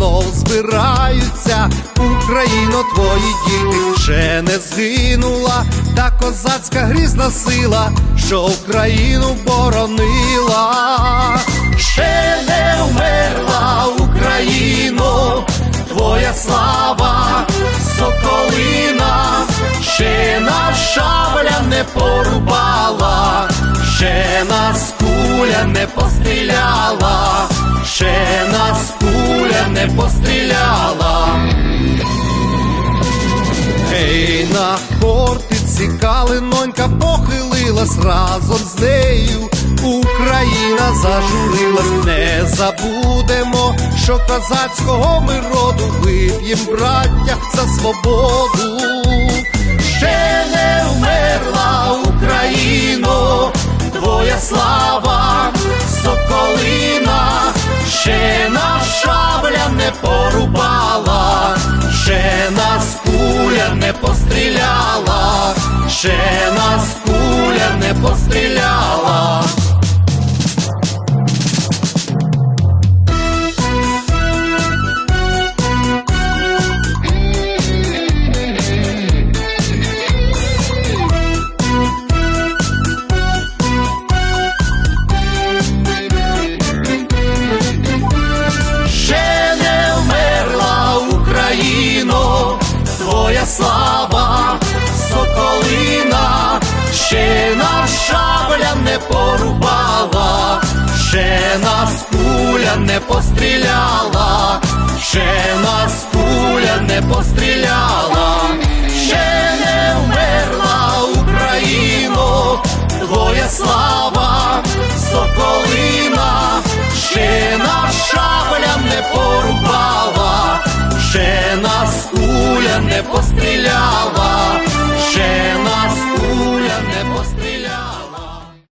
знов збираються. Україно, твої діти ще не згинула, та козацька грізна сила, що Україну боронила, ще не вмерла Україно, твоя слава, соколина, ще нас шабля не порубала, ще нас куля не постріляла, ще нас куля не постріляла. Ей, на хортиці калинонька похилилась разом з нею. Україна зажурилась, не забудемо, що козацького ми роду вип'єм, браття, за свободу. Шабля не слава, соколина, ще нас шабля не порубала, ще нас куля не постріляла, ще нас куля не постріляла, шабля